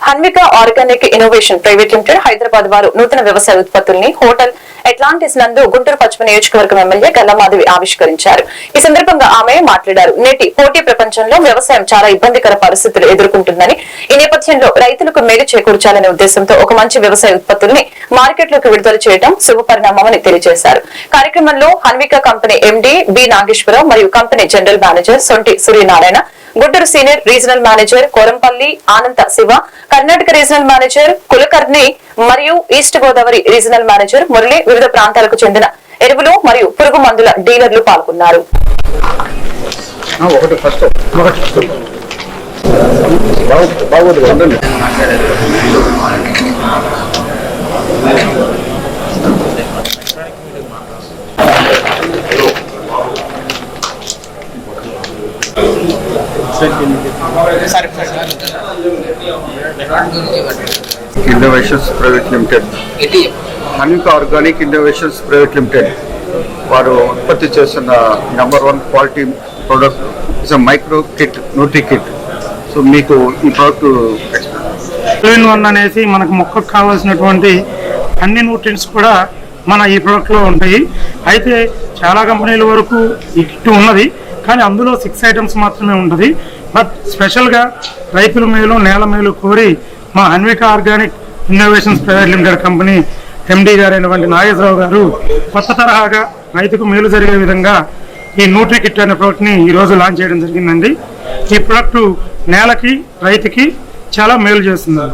Hanvika organic innovation private limited Hyderabad వారు నూతన వ్యవసాయ ఉత్పత్తుల్ని హోటల్ అట్లాంటిస్ నందు గుంటూరు పశ్చిమ నియోజకవర్గం ఎమ్మెల్యే గల్లమాధవి ఆవిష్కరించారు. ఈ సందర్భంగా ఆమె మాట్లాడారు. నేటి పోటీ ప్రపంచంలో వ్యవసాయం చాలా ఇబ్బందికర పరిస్థితులు ఎదుర్కొంటుందని ఈ నేపథ్యంలో రైతులకు మేలు చేకూర్చాలనే ఉద్దేశంతో ఒక మంచి వ్యవసాయ ఉత్పత్తుల్ని మార్కెట్లోకి విడుదల చేయడం శుభపరిణామమని తెలియజేశారు. కార్యక్రమంలో Hanvika company MD B Nageswararao మరియు company general manager Sonti Suryanarayana Guntur senior regional manager Korampalli Ananda Siva Karnataka regional manager Kulkarni మరియు east Godavari regional manager Murali వివిధ ప్రాంతాలకు చెందిన ఎరువులు మరియు పురుగు మందుల డీలర్లు పాల్గొన్నారు. బాగుంది ఇన్నోవేషన్స్ ప్రైవేట్ లిమిటెడ్ హనీక్ ఆర్గానిక్ ఇన్నోవేషన్స్ ప్రైవేట్ లిమిటెడ్ వారు ఉత్పత్తి చేస్తున్న number one quality product is micro kit nutri kit so మీకు ఈ ప్రోడక్ట్ ఇన్ వన్ అనేసి మనకు మొక్కకు కావాల్సినటువంటి అన్ని న్యూట్రియంట్స్ కూడా మన ఈ ప్రోడక్ట్లో ఉంటాయి. అయితే చాలా కంపెనీల వరకు ఈ కిట్ ఉన్నది. కానీ అందులో సిక్స్ ఐటమ్స్ మాత్రమే ఉంటుంది. బట్ స్పెషల్గా రైతుల మేలు నేల మేలు కోరి మా Anvika organic innovations private limited company MD గారైనటువంటి Nageswararao గారు కొత్త తరహాగా రైతుకు మేలు జరిగే విధంగా ఈ న్యూట్రీ కిట్ అనే ప్రోడక్ట్ని ఈరోజు లాంచ్ చేయడం జరిగిందండి. ఈ ప్రోడక్ట్ నేలకి రైతుకి చాలా మేలు చేస్తుంది.